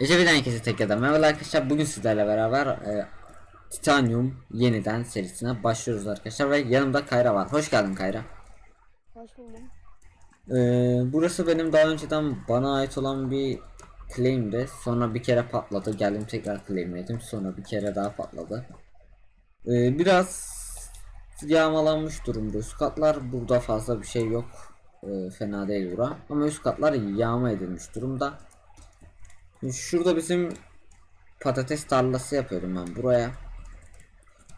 Ecevi'den herkese tekrardan merhaba arkadaşlar. Bugün sizlerle beraber e, Titanium yeniden serisine başlıyoruz arkadaşlar ve yanımda Kayra var. Hoş geldin Kayra. Hoş buldum. E, burası benim daha önceden bana ait olan bir claim'di. Sonra bir kere patladı. Geldim tekrar claimledim. Sonra bir kere daha patladı. E, biraz yağmalanmış durumda. Üst katlar burada fazla bir şey yok. E, fena değil bura. Ama üst katlar yağma edilmiş durumda. Şurada bizim patates tarlası yapıyorum ben buraya.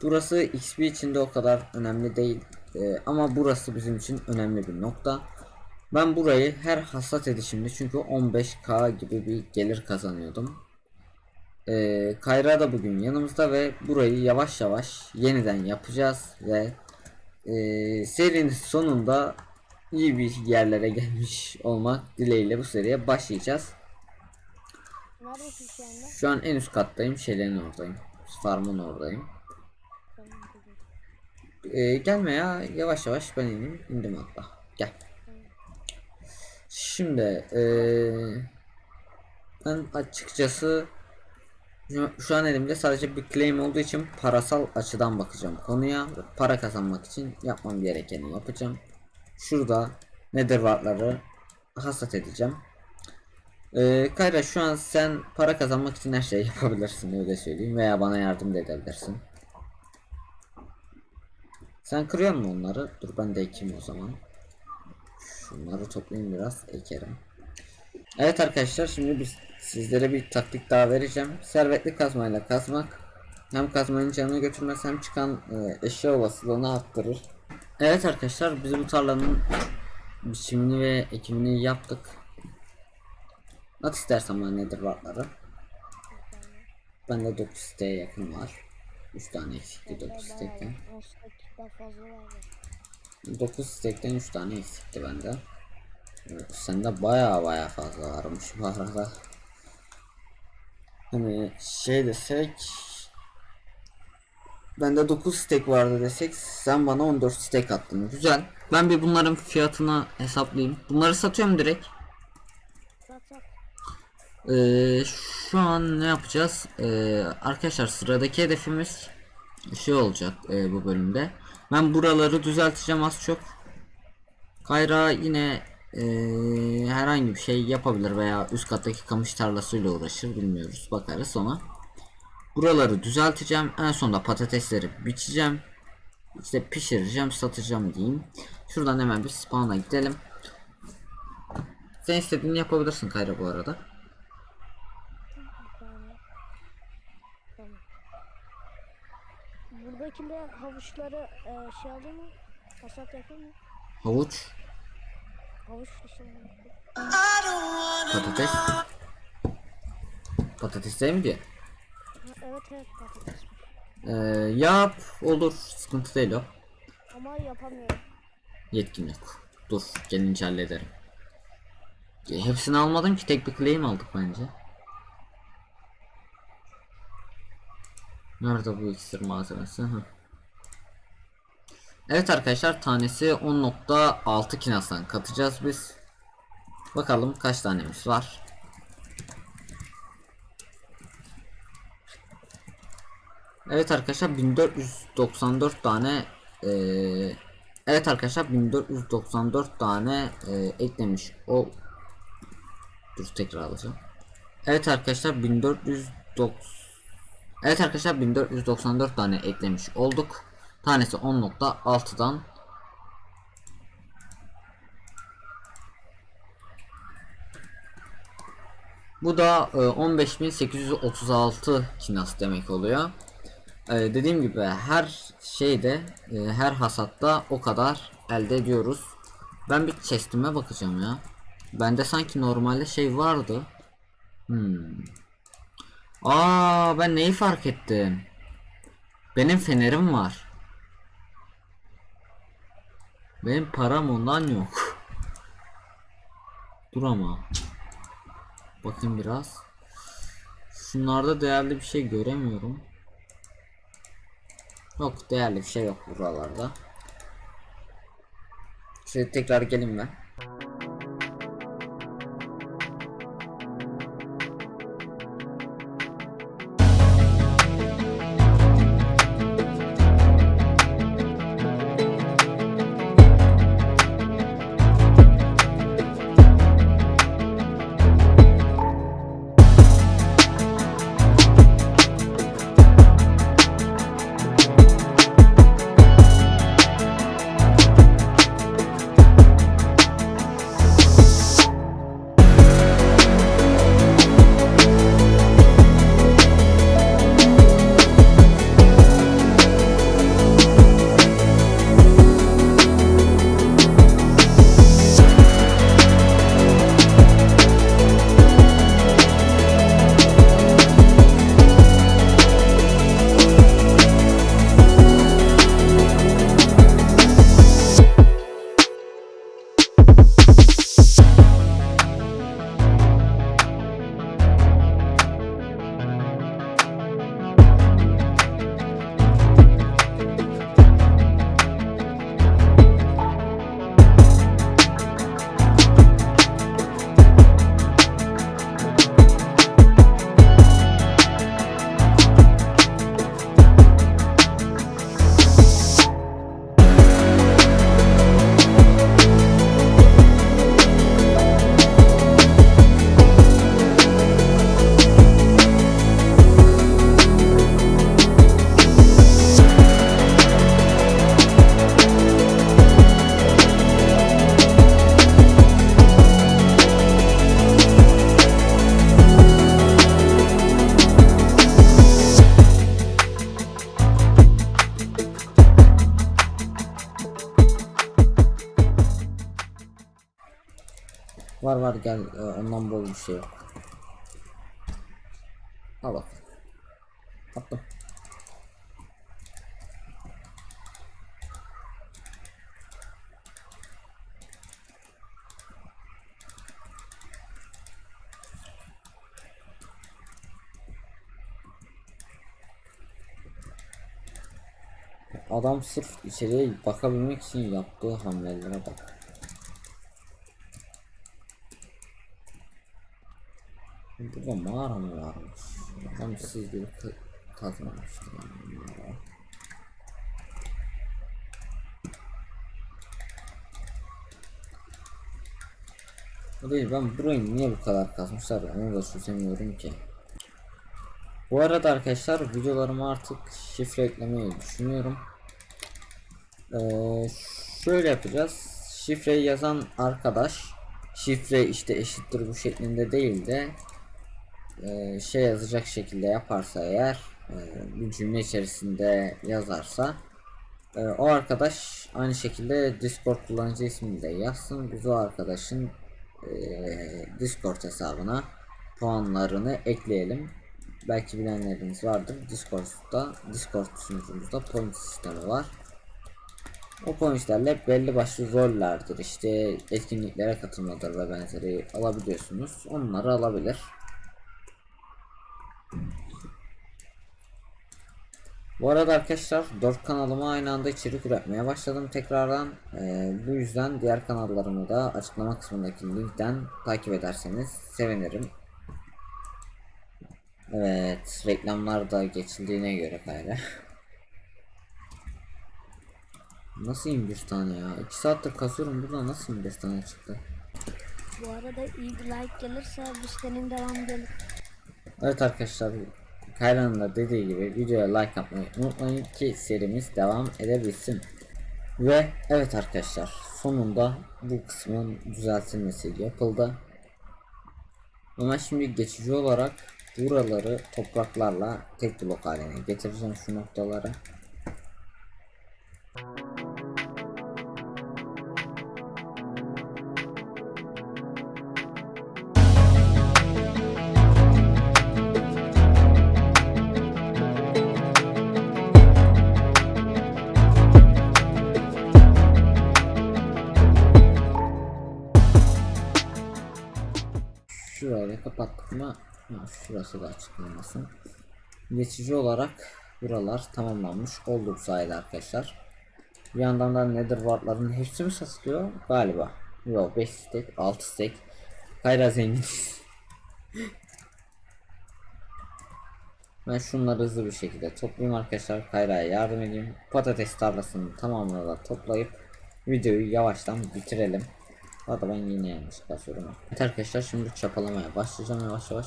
Burası XP içinde o kadar önemli değil. Ee, ama burası bizim için önemli bir nokta. Ben burayı her hasat edişimde çünkü 15k gibi bir gelir kazanıyordum. Ee, Kayra da bugün yanımızda ve burayı yavaş yavaş yeniden yapacağız ve e, serinin sonunda iyi bir yerlere gelmiş olmak dileğiyle bu seriye başlayacağız. Şu an en üst kattayım. Şeylerin oradayım. Farmın oradayım. Ee, gelme ya. Yavaş yavaş ben ineyim. İndim hatta. Gel. Şimdi ee, ben açıkçası şu- an elimde sadece bir claim olduğu için parasal açıdan bakacağım konuya. Para kazanmak için yapmam gerekeni yapacağım. Şurada nether wardları hasat edeceğim. Ee, Kayra şu an sen para kazanmak için her şeyi yapabilirsin öyle söyleyeyim veya bana yardım da edebilirsin. Sen kırıyor musun onları? Dur ben de ekeyim o zaman. Şunları toplayayım biraz ekerim. Evet arkadaşlar şimdi biz sizlere bir taktik daha vereceğim. Servetli kazmayla kazmak hem kazmanın canını götürmez hem çıkan e, eşya olasılığını arttırır. Evet arkadaşlar biz bu tarlanın biçimini ve ekimini yaptık. At istersen bana nedir varları. Bende 9 siteye yakın var. 3 tane eksikti 9 stekten. 10 dakika fazla vardı. 9 stekten 3 tane eksikti bende. Sende baya baya fazla varmış bu arada. Hani şey desek Bende 9 stek vardı desek sen bana 14 stek attın. Güzel. Ben bir bunların fiyatını hesaplayayım. Bunları satıyorum direkt. Ee, şu an ne yapacağız? Ee, arkadaşlar sıradaki hedefimiz şey olacak e, bu bölümde. Ben buraları düzelteceğim az çok. Kayra yine e, herhangi bir şey yapabilir veya üst kattaki kamış tarlasıyla uğraşır bilmiyoruz. Bakarız ona. Buraları düzelteceğim. En sonunda patatesleri biçeceğim. İşte pişireceğim, satacağım diyeyim. Şuradan hemen bir spawn'a gidelim. Sen istediğini yapabilirsin Kayra bu arada. Bir tane. Tamam. Buradakiler havuçları e, şey aldı mı? Hasat yapıyor mu? Havuç, Havuç patates. Patates değil mi diye? Evet evet patates. Ee, yap, olur. Sıkıntı değil o. Ama yapamıyorum. Yetkin yok. Dur, gelince hallederim. E, hepsini almadım ki tek bir claim aldık bence. Nerede bu iksir malzemesi? Hı. Evet arkadaşlar tanesi 10.6 kinastan katacağız biz. Bakalım kaç tanemiz var. Evet arkadaşlar 1494 tane eee Evet arkadaşlar 1494 tane eee, eklemiş o Dur tekrar alacağım. Evet arkadaşlar 1490 Evet arkadaşlar 1494 tane eklemiş olduk. Tanesi 10.6'dan Bu da e, 15.836 kinas demek oluyor. E, dediğim gibi her şeyde e, her hasatta o kadar elde ediyoruz. Ben bir chestime bakacağım ya. Bende sanki normalde şey vardı. Hmm. Aa ben neyi fark ettim? Benim fenerim var. Benim param ondan yok. Dur ama. Bakın biraz. Şunlarda değerli bir şey göremiyorum. Yok değerli bir şey yok buralarda. Şöyle tekrar gelin ben. Var gel ondan bol bir şey yok. Al bak. Attım. Adam sırf içeriye bakabilmek için yaptığı hamlelere bak. Burada mağara mı varmış? Adam siz gibi kazmamıştır. yani mağara. O ben burayı niye bu kadar kazmışlar onu da çözemiyorum ki. Bu arada arkadaşlar videolarıma artık şifre eklemeyi düşünüyorum. Ee, şöyle yapacağız. Şifreyi yazan arkadaş şifre işte eşittir bu şeklinde değil de e, şey yazacak şekilde yaparsa eğer e, bir cümle içerisinde yazarsa e, o arkadaş aynı şekilde Discord kullanıcı ismini de yazsın. Biz o arkadaşın Discord hesabına puanlarını ekleyelim. Belki bilenleriniz vardır. Discord'da Discord sunucumuzda point sistemi var. O pointlerle belli başlı rollerdir işte etkinliklere katılmadır ve benzeri alabiliyorsunuz. Onları alabilir. Bu arada arkadaşlar 4 kanalıma aynı anda içerik üretmeye başladım tekrardan. Ee, bu yüzden diğer kanallarımı da açıklama kısmındaki linkten takip ederseniz sevinirim. Evet reklamlar da geçildiğine göre gayrı. Nasıl 21 tane ya? 2 saattir kasıyorum burada nasıl 21 tane çıktı? Bu arada iyi like gelirse bu sitenin devamı gelir. Evet arkadaşlar Kayra'nın da dediği gibi videoya like atmayı unutmayın ki serimiz devam edebilsin. Ve evet arkadaşlar sonunda bu kısmın düzeltilmesi yapıldı. Ama şimdi geçici olarak buraları topraklarla tek blok haline getireceğim şu noktaları. Da kapattık mı? Ha, şurası da açıklanmasın. Geçici olarak buralar tamamlanmış oldu bu sayede arkadaşlar. Bir yandan da nether wardların hepsi mi satılıyor? Galiba. Yok 5 stack 6 stack. Kayra zenginiz. Ben şunları hızlı bir şekilde toplayayım arkadaşlar. Kayra'ya yardım edeyim. Patates tarlasının tamamını da toplayıp videoyu yavaştan bitirelim. Hadi ben yine yanlış basıyorum. Evet arkadaşlar şimdi çapalamaya başlayacağım yavaş yavaş.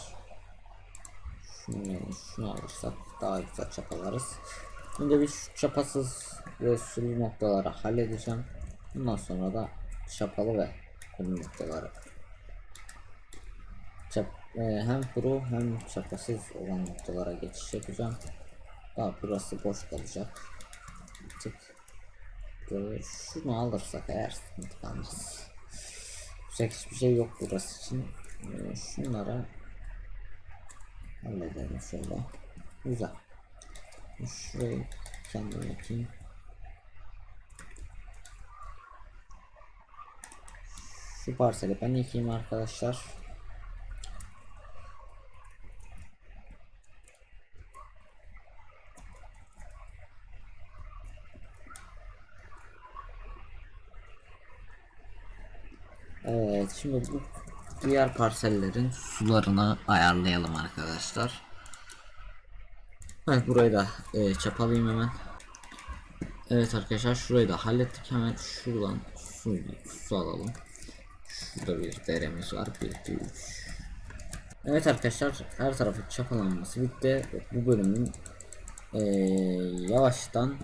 Şunu, şunu alırsak daha güzel çapalarız. Şimdi bir şu çapasız ve sulu noktaları halledeceğim. Bundan sonra da çapalı ve kuru noktaları. Çap, e, hem kuru hem çapasız olan noktalara geçiş yapacağım. Daha burası boş kalacak. Tık. Şunu alırsak eğer sıkıntı kalmaz. Yapacak hiçbir şey yok burası için. Ee, şunlara halledelim şöyle. Güzel. Şurayı kendim yapayım. Şu parseli ben yıkayayım arkadaşlar. Evet şimdi bu diğer parsellerin sularını ayarlayalım arkadaşlar. Evet burayı da e, çapalayayım hemen. Evet arkadaşlar şurayı da hallettik hemen şuradan su, su alalım. Şurada bir deremiz var 1 2 3. Evet arkadaşlar her tarafı çapalanması bitti. Bu bölümün e, yavaştan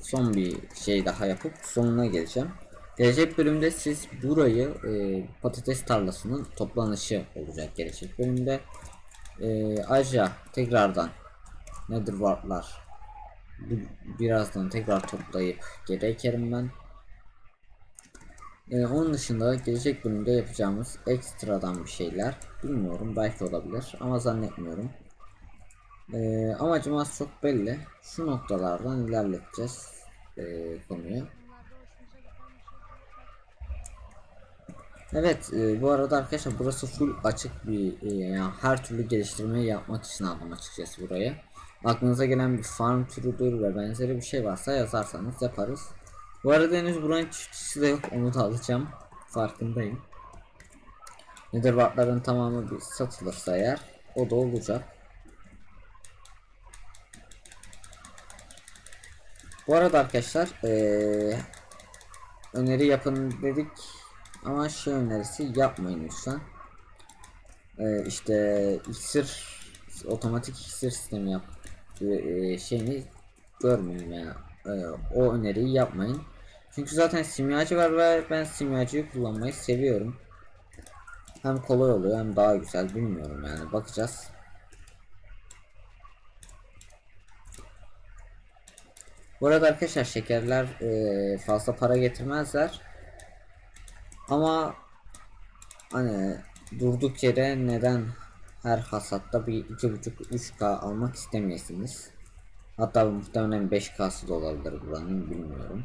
son bir şey daha yapıp sonuna geleceğim. Gelecek bölümde siz burayı e, patates tarlasının toplanışı olacak gelecek bölümde. E, ayrıca tekrardan nedir wardlar birazdan tekrar toplayıp geri ekerim ben. Ee, onun dışında gelecek bölümde yapacağımız ekstradan bir şeyler bilmiyorum belki olabilir ama zannetmiyorum. Ee, amacım çok belli. Şu noktalardan ilerleteceğiz ee, konuyu. Evet e, bu arada arkadaşlar burası full açık bir e, yani her türlü geliştirmeyi yapmak için aldım açıkçası burayı. Aklınıza gelen bir farm türüdür ve benzeri bir şey varsa yazarsanız yaparız. Bu arada henüz buranın çiftçisi de yok onu da alacağım farkındayım. Netherwart'ların tamamı bir satılırsa eğer o da olacak. Bu arada arkadaşlar eee, öneri yapın dedik ama şey önerisi yapmayın lütfen. Eee işte iksir otomatik iksir sistemi yap eee, şeyini görmeyin yani Eee, o öneriyi yapmayın. Çünkü zaten simyacı var ve ben simyacıyı kullanmayı seviyorum. Hem kolay oluyor hem daha güzel bilmiyorum yani bakacağız. Bu arada arkadaşlar şekerler eee, fazla para getirmezler. Ama hani durduk yere neden her hasatta bir 2.5-3k almak istemeyesiniz. Hatta muhtemelen 5k'sı da olabilir buranın bilmiyorum.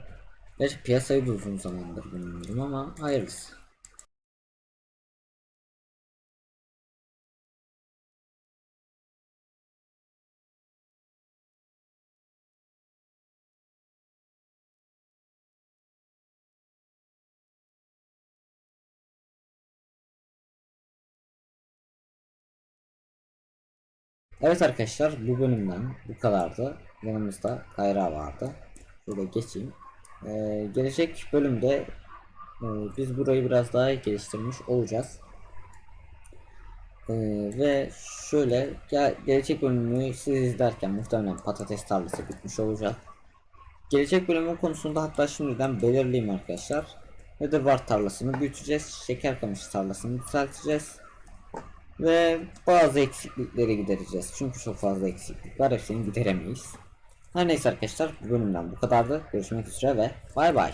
Gerçi piyasayı da uzun zamandır bilmiyorum ama hayırlısı. Evet arkadaşlar bu bölümden bu kadardı. Yanımızda Kayra vardı. Şöyle geçeyim. Ee, gelecek bölümde e, biz burayı biraz daha geliştirmiş olacağız. Ee, ve şöyle gel, gelecek bölümü siz izlerken muhtemelen patates tarlası bitmiş olacak. Gelecek bölümün konusunda hatta şimdiden belirleyeyim arkadaşlar. Netherwart tarlasını büyüteceğiz. Şeker kamışı tarlasını düzelteceğiz. Ve bazı eksiklikleri gidereceğiz. Çünkü çok fazla eksiklik var. Hepsini gideremeyiz. Her neyse arkadaşlar bu bölümden bu kadardı. Görüşmek üzere ve bay bay.